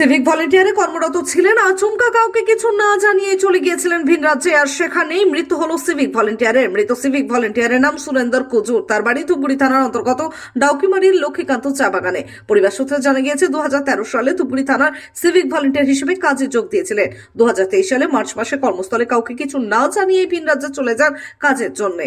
Civic ভলেন্টিয়ারে কর্মরত ছিলেন, আচমকা কাউকে কিছু না জানিয়ে চলে গিয়েছিলেন ভিন রাজ্যে, আর সেখানেই মৃত্যু হলো সিভিক ভলেন্টিয়ারের মৃত সিভিক ভলেন্টিয়ারের নাম সুরেন্দর কুজুর। তার বাড়ি ধুপগুড়ি থানার অন্তর্গত ডাউকিমারির লক্ষ্মীকান্ত চা বাগানে। পরিবার সূত্রে জানা গিয়েছে দু হাজার তেরো সালে ধুপগুড়ি থানার সিভিক ভলেন্টিয়ার হিসেবে কাজে যোগ দিয়েছিলেন। দু হাজার তেইশ সালে মার্চ মাসে কর্মস্থলে কাউকে কিছু না জানিয়ে ভিন রাজ্যে চলে যান কাজের জন্যে।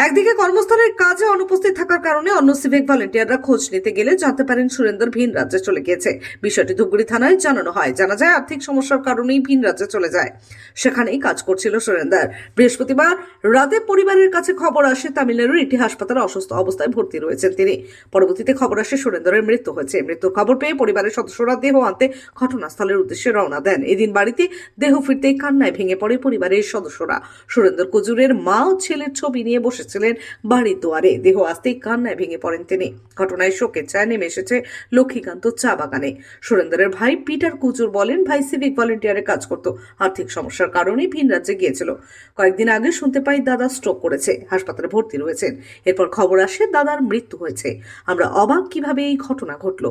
কর্মস্থলের কাজে অনুপস্থিত থাকার কারণে অন্য সিভিক ভলেন্টিয়াররা খোঁজ নিতে গেলে জানতে পারেন সুরেন্দর ভিন রাজ্যে চলে গিয়েছে। বিষয়টি ধুপগুড়ি থানায় জানানো হয়। জানা যায়, আর্থিক সমস্যার কারণেই ভিন রাজ্যে চলে যায়। সেখানেই কাজ করছিল সুরেন্দর। বৃহস্পতিবার রাতে পরিবারের কাছে খবর আসে, তামিলনাড়ুর একটি হাসপাতালে অসুস্থ অবস্থায় ভর্তি রয়েছেন তিনি। পরবর্তীতে খবর আসে সুরেন্দরের মৃত্যু হয়েছে। মৃত্যুর খবর পেয়ে পরিবারের সদস্যরা দেহ আনতে ঘটনাস্থলের উদ্দেশ্যে রওনা দেন। এদিন বাড়িতে দেহ ফিরতেই কান্নায় ভেঙে পড়ে পরিবারের সদস্যরা। সুরেন্দর কুজুরের মা ও ছেলের ছবি নিয়ে বসেছিলেন বাড়ির দুয়ারে। দেহ আসতেই কান্নায় ভেঙে পড়েন তিনি। ঘটনায় শোকের ছায়া নেমে এসেছে লক্ষ্মীকান্ত চা বাগানে। সুরেন্দরের ভাই পিটার কুচুর বলেন, ভাই সিভিক ভলেন্টিয়ারে কাজ করত। আর্থিক সমস্যার কারণে ভিন রাজ্যে গিয়েছিল। কয়েকদিন আগে শুনতে পাই দাদা স্ট্রোক করেছে, হাসপাতালে ভর্তি রয়েছেন। এরপর খবর আসে দাদার মৃত্যু হয়েছে। আমরা অবাক কীভাবে এই ঘটনা ঘটলো।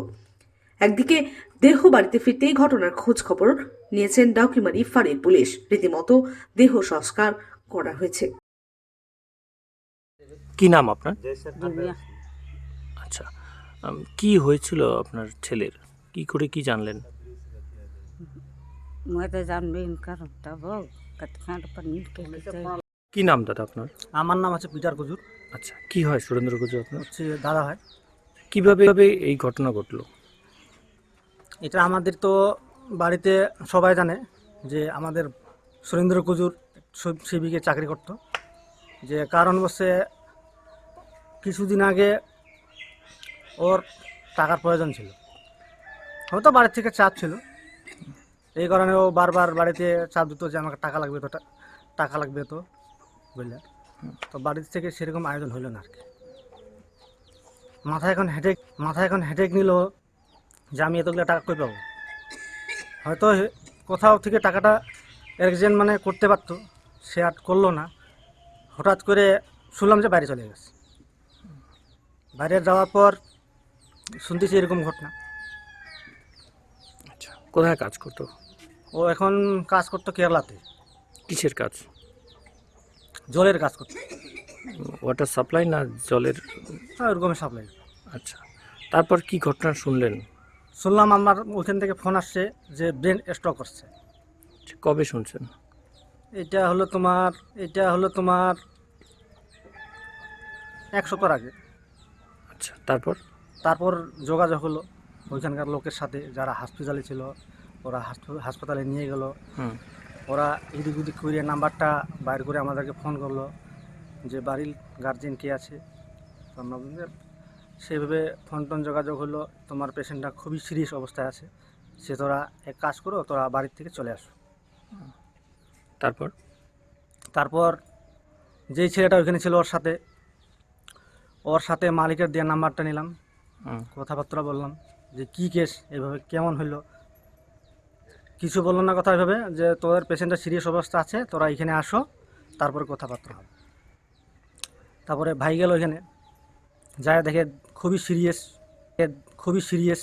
একদিকে দেহ বাড়িতে ফিরতেই ঘটনার খোঁজ খবর নিয়েছেন ডাউকিমারি ফাঁড়ির পুলিশ। রীতিমতো দেহ সংস্কার করা হয়েছে। কি নাম আপনার? আচ্ছা কি হয়েছিল আপনার ছেলের? কি করে কি জানলেন? কি নাম দাদা আপনার? আমার নাম আছে পিটার গুজুর। আচ্ছা কি হয় সুরেন্দ্র কজুর আপনার? হচ্ছে দাদা হয়। কীভাবে এই ঘটনা ঘটলো? এটা আমাদের তো বাড়িতে সবাই জানে যে আমাদের সুরেন্দ্র কজুর সেবিকে চাকরি করতো। যে কারণ বসে কিছুদিন আগে ওর টাকার প্রয়োজন ছিল। হয়তো বাড়ির থেকে চাপ ছিল। এই কারণে ও বারবার বাড়িতে চাপ দিত যে আমাকে টাকা লাগবে তো, টাকা লাগবে তো বুঝলে তো বাড়ির থেকে সেরকম আয়োজন হইল না আর কি। মাথায় এখন হেডেক মাথায় এখন হেডেক নিল যে আমি এতগুলো টাকা কই পাবো? হয়তো কোথাও থেকে টাকাটা একজন মানে করতে পারতো, সে আর করল না। হঠাৎ করে শুনলাম যে বাইরে চলে গেছে। বাইরে যাওয়ার পর শুনতেছি এরকম ঘটনা। আচ্ছা কোথায় কাজ করতো? ও এখন কাজ করতো কেরালাতে। কিসের কাজ? জলের কাজ করতো। ওয়াটার সাপ্লাই না জলের? হ্যাঁ ওরকম সাপ্লাই আচ্ছা তারপর কি ঘটনা শুনলেন? শুনলাম আমার ওইখান থেকে ফোন আসছে যে ব্রেন স্ট্রোক করছে। আচ্ছা, কবে শুনছেন? এটা হলো তোমার এটা হলো তোমার এক সপ্তাহ আগে। আচ্ছা তারপর? তারপর যোগাযোগ হলো। ওইখানকার লোকের সাথে যারা হসপিটালে ছিল ওরা হাসপ- হাসপাতালে নিয়ে গেল। ওরা এদিক ওদিক করে নাম্বারটা বাইর করে আমাদেরকে ফোন করল যে বাড়ির গার্জেন কে আছে? সেভাবে ফোন টোন যোগাযোগ হলো। তোমার পেশেন্টটা খুবই সিরিয়াস অবস্থায় আছে। সে তোরা এক কাজ করো তোরা বাড়ির থেকে চলে আসো। তারপর? তারপর যেই ছেলেটা ওইখানে ছিল ওর সাথে ওর সাথে মালিকের দেওয়ার নাম্বারটা নিলাম। কথাবার্তা বললাম যে কি কেস এভাবে কেমন হইল? কিছু বলল না কথা এভাবে যে তোদের পেশেন্টের সিরিয়াস অবস্থা আছে তোরা এখানে আসো তারপরে কথাবার্তা হবে। তারপরে ভাই গেল ওইখানে। যায় দেখে খুবই সিরিয়াস খুবই সিরিয়াস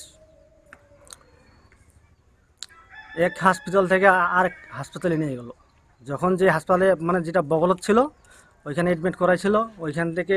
এক হাসপাতাল থেকে আরেক হাসপাতালে নিয়ে গেলো। যখন যে হাসপাতালে মানে যেটা বগলত ছিল ওইখানে এডমিট করাইছিল ওইখান থেকে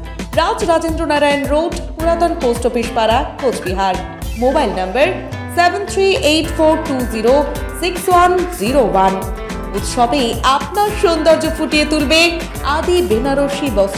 Raj Rajendra Narayan road, পুরাতন পোস্ট অফিস পাড়া, Coochbehar. Mobile number seven three eight four two zero six one zero one উৎসবে আপনার সৌন্দর্য ফুটিয়ে তুলবে আদি বেনারসি বস্ত্র।